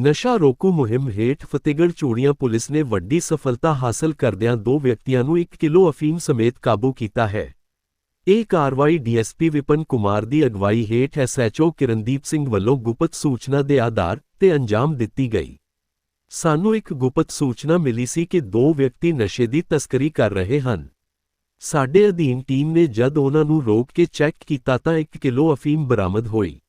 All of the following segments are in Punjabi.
ਨਸ਼ਾ ਰੋਕੂ ਮੁਹਿੰਮ ਹੇਠ ਫਤਿਹਗੜ੍ਹ ਚੂੜੀਆਂ ਪੁਲਿਸ ਨੇ ਵੱਡੀ ਸਫਲਤਾ ਹਾਸਲ ਕਰਦਿਆਂ ਦੋ ਵਿਅਕਤੀਆਂ ਨੂੰ 1 ਕਿਲੋ ਅਫੀਮ ਸਮੇਤ ਕਾਬੂ ਕੀਤਾ ਹੈ। ਇਹ ਕਾਰਵਾਈ ਡੀਐਸਪੀ ਵਿਪਨ ਕੁਮਾਰ ਦੀ ਅਗਵਾਈ ਹੇਠ ਐਸਐਚਓ ਕਿਰਨਦੀਪ ਸਿੰਘ ਵੱਲੋਂ ਗੁਪਤ ਸੂਚਨਾ ਦੇ ਆਧਾਰ ਤੇ ਅੰਜਾਮ ਦਿੱਤੀ ਗਈ। ਸਾਨੂੰ ਇੱਕ ਗੁਪਤ ਸੂਚਨਾ ਮਿਲੀ ਸੀ ਕਿ ਦੋ ਵਿਅਕਤੀ ਨਸ਼ੇ ਦੀ ਤਸਕਰੀ ਕਰ ਰਹੇ ਹਨ। ਸਾਡੇ ਅਧੀਨ ਟੀਮ ਨੇ ਜਦ ਉਹਨਾਂ ਨੂੰ ਰੋਕ ਕੇ ਚੈੱਕ ਕੀਤਾ ਤਾਂ 1 ਕਿਲੋ ਅਫੀਮ ਬਰਾਮਦ ਹੋਈ।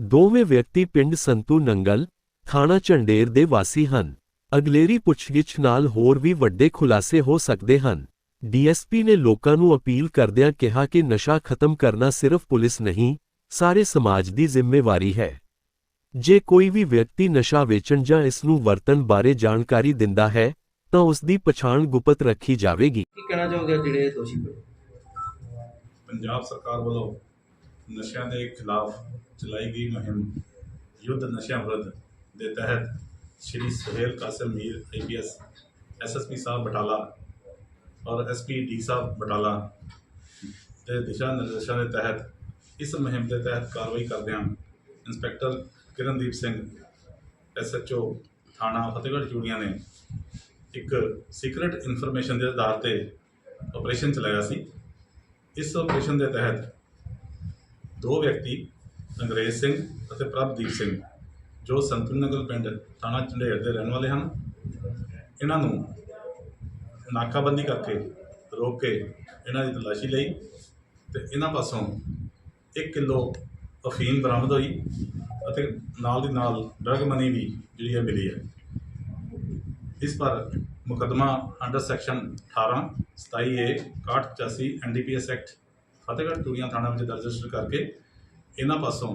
ਦੋਵੇਂ ਵਿਅਕਤੀ ਪਿੰਡ ਸੰਤੂ ਨੰਗਲ ਥਾਣਾ ਝੰਡੇਰ ਦੇ ਵਾਸੀ ਹਨ। ਅਗਲੇਰੀ ਪੁੱਛਗਿੱਛ ਨਾਲ ਹੋਰ ਵੀ ਵੱਡੇ ਖੁਲਾਸੇ ਹੋ ਸਕਦੇ ਹਨ। ਡੀਐਸਪੀ ਨੇ ਲੋਕਾਂ ਨੂੰ ਅਪੀਲ ਕਰਦਿਆਂ ਕਿਹਾ ਕਿ ਨਸ਼ਾ ਖਤਮ ਕਰਨਾ ਸਿਰਫ ਪੁਲਿਸ ਨਹੀਂ ਸਾਰੇ ਸਮਾਜ ਦੀ ਜ਼ਿੰਮੇਵਾਰੀ ਹੈ। ਜੇ ਕੋਈ ਵੀ ਵਿਅਕਤੀ ਨਸ਼ਾ ਵੇਚਣ ਜਾਂ ਇਸ ਨੂੰ ਵਰਤਣ ਬਾਰੇ ਜਾਣਕਾਰੀ ਦਿੰਦਾ ਹੈ ਤਾਂ ਉਸ ਦੀ ਪਛਾਣ ਗੁਪਤ ਰੱਖੀ ਜਾਵੇਗੀ। ਕੀ ਕਹਿਣਾ ਚਾਹੋਗੇ ਜਿਹੜੇ ਦੋਸ਼ੀ ਪਏ ਪੰਜਾਬ ਸਰਕਾਰ ਵੱਲੋਂ ਨਸ਼ਿਆਂ ਦੇ ਖਿਲਾਫ ਚਲਾਈ ਗਈ ਮੁਹਿੰਮ ਯੁੱਧ ਨਸ਼ਿਆਂ ਵਿਰੁੱਧ ਦੇ ਤਹਿਤ ਸ਼੍ਰੀ ਸੁਹੇਲ ਕਾਸਿਮ ਮੀਰ ਆਈਪੀਐਸ ਐਸਐਸਪੀ ਸਾਹਿਬ ਬਟਾਲਾ ਔਰ ਐਸਪੀ ਡੀ ਸਾਹਿਬ ਬਟਾਲਾ ਦੇ ਦਿਸ਼ਾ ਨਿਰਦੇਸ਼ਾਂ ਦੇ ਤਹਿਤ ਇਸ ਮੁਹਿੰਮ ਦੇ ਤਹਿਤ ਕਾਰਵਾਈ ਕਰਦਿਆਂ ਇੰਸਪੈਕਟਰ ਕਿਰਨਦੀਪ ਸਿੰਘ ਐਸਐਚਓ ਥਾਣਾ ਫਤਿਹਗੜ੍ਹ ਚੂੜੀਆਂ ਨੇ ਇੱਕ ਸੀਕ੍ਰੀਟ ਇਨਫੋਰਮੇਸ਼ਨ ਦੇ ਆਧਾਰ ਤੇ ਆਪਰੇਸ਼ਨ ਚਲਾਇਆ ਸੀ। ਇਸ ਆਪਰੇਸ਼ਨ ਦੇ ਤਹਿਤ ਦੋ ਵਿਅਕਤੀ, ਅੰਗਰੇਜ਼ ਸਿੰਘ ਅਤੇ ਪ੍ਰਭਦੀਪ ਸਿੰਘ ਜੋ ਸੰਤਨਗਰ ਪਿੰਡ ਥਾਣਾ ਝੰਡੇਰ ਦੇ ਰਹਿਣ ਵਾਲੇ ਹਨ, ਇਹਨਾਂ ਨੂੰ ਨਾਕਾਬੰਦੀ ਕਰਕੇ ਰੋਕ ਕੇ ਇਹਨਾਂ ਦੀ ਤਲਾਸ਼ੀ ਲਈ ਤੇ ਇਹਨਾਂ ਪਾਸੋਂ 1 ਕਿਲੋ ਅਫੀਮ ਬਰਾਮਦ ਹੋਈ ਅਤੇ ਨਾਲ ਦੀ ਨਾਲ ਡਰਗ ਮਨੀ ਵੀ ਜਿਹੜੀ ਹੈ ਮਿਲੀ ਹੈ। ਇਸ ਪਰ ਮੁਕੱਦਮਾ under section 18 27 A 6185 NDPS act Fatehgarh Churian ਥਾਣਾ ਵਿੱਚ ਦਰਜ ਰਜਿਸਟਰ ਕਰਕੇ ਇਹਨਾਂ ਪਾਸੋਂ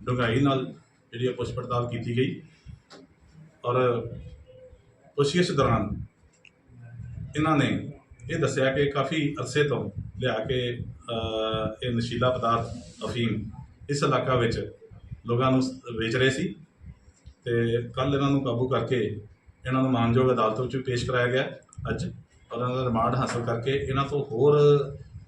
ਡੂੰਘਾਈ ਨਾਲ ਜਿਹੜੀ ਹੈ ਪੁੱਛ ਪੜਤਾਲ ਕੀਤੀ ਗਈ ਔਰ ਪੁੱਛਗਿੱਛ ਦੌਰਾਨ ਇਹਨਾਂ ਨੇ ਇਹ ਦੱਸਿਆ ਕਿ ਕਾਫੀ ਅਰਸੇ ਤੋਂ ਲਿਆ ਕੇ ਇਹ ਨਸ਼ੀਲਾ ਪਦਾਰਥ, ਅਫੀਮ ਇਸ ਇਲਾਕਾ ਵਿੱਚ ਲੋਕਾਂ ਨੂੰ ਵੇਚ ਰਹੇ ਸੀ ਤੇ ਕੱਲ ਇਹਨਾਂ ਨੂੰ ਕਾਬੂ ਕਰਕੇ ਇਹਨਾਂ ਨੂੰ ਮਾਨਯੋਗ ਅਦਾਲਤ ਵਿੱਚ ਪੇਸ਼ ਕਰਾਇਆ ਗਿਆ। ਅੱਜ ਔਰ ਇਹਨਾਂ ਦਾ ਰਿਮਾਂਡ ਹਾਸਲ ਕਰਕੇ ਇਹਨਾਂ ਤੋਂ ਹੋਰ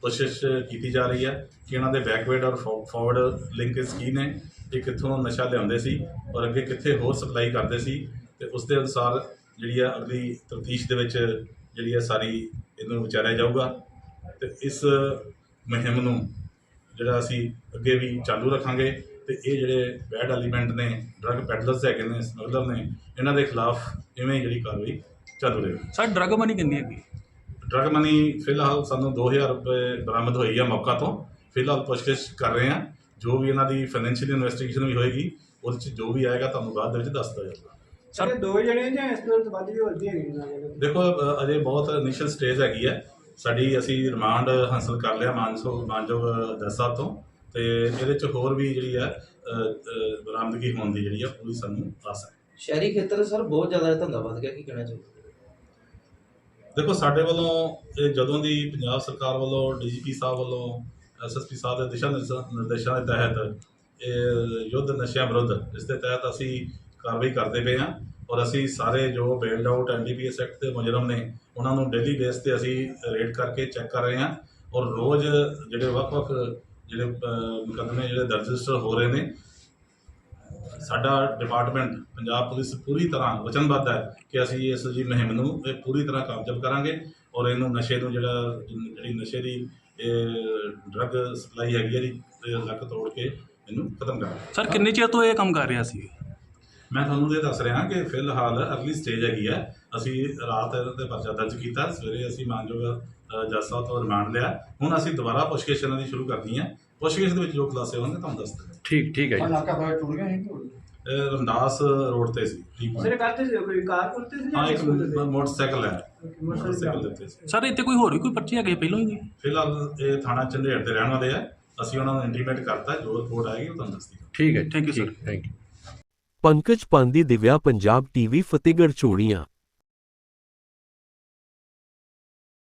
ਕੋਸ਼ਿਸ਼ ਕੀਤੀ ਜਾ ਰਹੀ ਹੈ ਕਿ ਇਹਨਾਂ ਦੇ ਬੈਕਵਰਡ ਔਰ ਫਾਰਵਰਡ ਲਿੰਕਸ ਕੀ ਨੇ ਇਹ ਕਿੱਥੋਂ ਨਸ਼ਾ ਲਿਆਉਂਦੇ ਸੀ ਔਰ ਅੱਗੇ ਕਿੱਥੇ ਹੋਰ ਸਪਲਾਈ ਕਰਦੇ ਸੀ ਤੇ ਉਸ ਦੇ ਅਨੁਸਾਰ ਜਿਹੜੀ ਆ ਅਗਲੀ ਤਫਤੀਸ਼ ਦੇ ਵਿੱਚ ਜਿਹੜੀ ਆ ਸਾਰੀ ਇਹਨੂੰ ਵਿਚਾਰਿਆ ਜਾਊਗਾ ਤੇ ਇਸ ਮੁਹਿੰਮ ਨੂੰ ਜਿਹੜਾ ਅਸੀਂ ਅੱਗੇ ਵੀ ਚਾਲੂ ਰੱਖਾਂਗੇ ਤੇ ਇਹ ਜਿਹੜੇ ਬੈਡ ਐਲੀਮੈਂਟ ਨੇ ਡਰੱਗ ਪੈਡਲਰਸ ਹੈਗੇ ਨੇ ਸਮਗਲਰ ਨੇ ਇਹਨਾਂ ਦੇ ਖਿਲਾਫ ਇਵੇਂ ਜਿਹੜੀ ਕਾਰਵਾਈ ਚਾਲੂ ਰਹੇਗੀ ਸਰ ਡਰਗ ਮਨੀ ਕਿੰਨੀ ਹੈਗੀ? ਡਰਗ ਮਨੀ ਫਿਲਹਾਲ ਸਾਨੂੰ 2000 ਰੁਪਏ ਬਰਾਮਦ ਹੋਈ ਹੈ ਮੌਕਾ ਤੋਂ। ਫਿਲਹਾਲ ਪੁੱਛਗਿੱਛ ਕਰ ਰਹੇ ਹਾਂ। ਜੋ ਵੀ ਇਹਨਾਂ ਦੀ ਫਾਈਨੈਂਸ਼ੀਅਲ ਇਨਵੈਸਟੀਗੇਸ਼ਨ ਵੀ ਹੋਏਗੀ ਉਹਦੇ ਚ ਜੋ ਵੀ ਆਏਗਾ ਤੁਹਾਨੂੰ ਬਾਅਦ ਦੇ ਵਿੱਚ ਦੱਸ ਦਿੱਤਾ ਜਾਊਗਾ। ਸਰ ਦੋ ਜਣੇ ਜਾਂ ਇਸ ਤੋਂ ਵੱਧ ਵੀ ਹੋਦੀ ਹੈਗੀ ਨਾ ਦੇਖੋ ਅਜੇ ਬਹੁਤ ਇਨੀਸ਼ੀਅਲ ਸਟੇਜ ਹੈਗੀ ਹੈ। ਸਾਡੀ ਅਸੀਂ ਰਿਮਾਂਡ ਹਾਸਲ ਕਰ ਲਿਆ ਮਾਨਸੋ ਜੱਜ ਸਾਹਿਬ ਤੋਂ। ਤੇ ਇਹਦੇ ਚ ਹੋਰ ਵੀ ਜਿਹੜੀ ਹੈ ਬਰਾਮਦਗੀ ਹੋਣ ਦੀ ਜਿਹੜੀ ਹੈ ਪੂਰੀ ਸਾਨੂੰ ਆਸ ਹੈ ਸ਼ਹਿਰੀ ਖੇਤਰ ਸਰ ਬਹੁਤ ਜ਼ਿਆਦਾ ਧੰਦਾ ਵੱਧ ਗਿਆ ਕੀ ਕਹਿਣਾ ਚਾਹੋਗੇ? ਦੇਖੋ ਸਾਡੇ ਵੱਲੋਂ ਜਦੋਂ ਦੀ ਪੰਜਾਬ ਸਰਕਾਰ ਵੱਲੋਂ ਡੀਜੀਪੀ ਸਾਹਿਬ ਵੱਲੋਂ ਐਸਐਸਪੀ ਸਾਹਿਬ ਦੇ ਦਿਸ਼ਾ ਨਿਰਦੇਸ਼ਾਂ ਨਿਰਦੇਸ਼ਾਂ ਦੇ ਤਹਿਤ ਇਹ ਯੁੱਧ ਨਸ਼ਿਆਂ ਵਿਰੁੱਧ ਇਸ ਦੇ ਤਹਿਤ ਅਸੀਂ ਕਾਰਵਾਈ ਕਰਦੇ ਪਏ ਹਾਂ ਔਰ ਅਸੀਂ ਸਾਰੇ ਜੋ ਬੇਲਡ ਆਊਟ ਐਨਡੀਪੀਐਸ ਐਕਟ ਦੇ ਮੁਜਰਮ ਨੇ ਉਹਨਾਂ ਨੂੰ ਡੇਲੀ ਬੇਸ ਤੇ ਅਸੀਂ ਰੇਡ ਕਰਕੇ ਚੈੱਕ ਕਰ ਰਹੇ ਹਾਂ ਔਰ ਰੋਜ਼ ਜਿਹੜੇ ਵੱਖ-ਵੱਖ ਜਿਹੜੇ ਅ, ਮੁਕੱਦਮੇ ਜਿਹੜੇ ਦਰਜ ਰਜਿਸਟਰ ਹੋ ਰਹੇ ਨੇ ਸਾਡਾ ਡਿਪਾਰਟਮੈਂਟ ਪੰਜਾਬ ਪੁਲਿਸ ਪੂਰੀ ਤਰ੍ਹਾਂ ਵਚਨਬੱਧ ਹੈ ਕਿ ਅਸੀਂ ਇਸ ਜੀ ਮੁਹਿੰਮ ਨੂੰ ਇਹ ਪੂਰੀ ਤਰ੍ਹਾਂ ਕਾਮਯਾਬ ਕਰਾਂਗੇ ਔਰ ਇਹਨੂੰ ਨਸ਼ੇ ਨੂੰ ਜਿਹੜਾ ਜਿਹੜੀ ਨਸ਼ੇ ਦੀ ਡਰੱਗ ਸਪਲਾਈ ਹੈਗੀ ਹੈ ਦੀ ਇਹ ਲੱਕ ਤੋੜ ਕੇ ਇਹਨੂੰ ਖਤਮ ਕਰਾਂਗੇ ਸਰ ਕਿੰਨੇ ਚਿਰ ਤੋਂ ਇਹ ਕੰਮ ਕਰ ਰਿਹਾ ਸੀ ਮੈਂ ਤੁਹਾਨੂੰ ਇਹ ਦੱਸ ਰਿਹਾ ਕਿ ਫਿਲਹਾਲ ਅਗਲੀ ਸਟੇਜ ਹੈਗੀ ਹੈ ਅਸੀਂ ਰਾਤ ਇਹਦੇ ਤੇ ਪਰਚਾ ਦਰਜ ਕੀਤਾ ਸਵੇਰੇ ਅਸੀਂ ਮਾਨਯੋਗ ਜੱਜ ਸਾਹਿਬ ਤੋਂ ਰਿਮਾਂਡ ਲਿਆ। ਹੁਣ ਅਸੀਂ ਦੁਬਾਰਾ ਪੁੱਛਗਿੱਛ ਇਹਨਾਂ ਦੀ ਸ਼ੁਰੂ ਕਰਨੀ ਹੈ ਪੁੱਛਗਿੱਛ ਦੇ ਵਿੱਚ ਜੋ ਖੁਲਾਸੇ ਹੋਣਗੇ ਤੁਹਾਨੂੰ ਦੱਸ ਦਿੰਦੇ ਠੀਕ ਠੀਕ ਹੈ ਜੀ। ਇਲਾਕਾ ਬੜਾ ਟੁੱਟ ਗਿਆ ਇਹ ਰਮਦਾਸ ਰੋਡ ਤੇ ਸੀ ਟੀ ਸਿਰੇ ਕਰਤੇ ਸੀ ਕੋਈ ਕਾਰ ਕਰਤੇ ਸੀ ਹਾਂ ਇੱਕ ਮੋਟਰਸਾਈਕਲ ਹੈ? ਮੋਟਰਸਾਈਕਲ ਦਿੱਤੇ ਸੀ। ਸਰ ਇੱਥੇ ਕੋਈ ਹੋਰ ਵੀ ਕੋਈ ਪਰਚੀ ਹੈਗੇ ਪਹਿਲਾਂ ਹੀ? ਫਿਲਹਾਲ ਇਹ ਥਾਣਾ ਚੰਡੇੜ ਦੇ ਰਹਿਣ ਵਾਲੇ ਆ। ਅਸੀਂ ਉਹਨਾਂ ਨੂੰ ਇੰਟੀਮੇਟ ਕਰਤਾ ਜੋ ਰਿਪੋਰਟ ਆਏਗੀ ਉਹ ਤੁਹਾਨੂੰ ਦੱਸ ਦਿਆਂਗੇ ਠੀਕ ਹੈ thank you sir Pankaj Pandi Divya Punjab TV Fatehgarh Churian.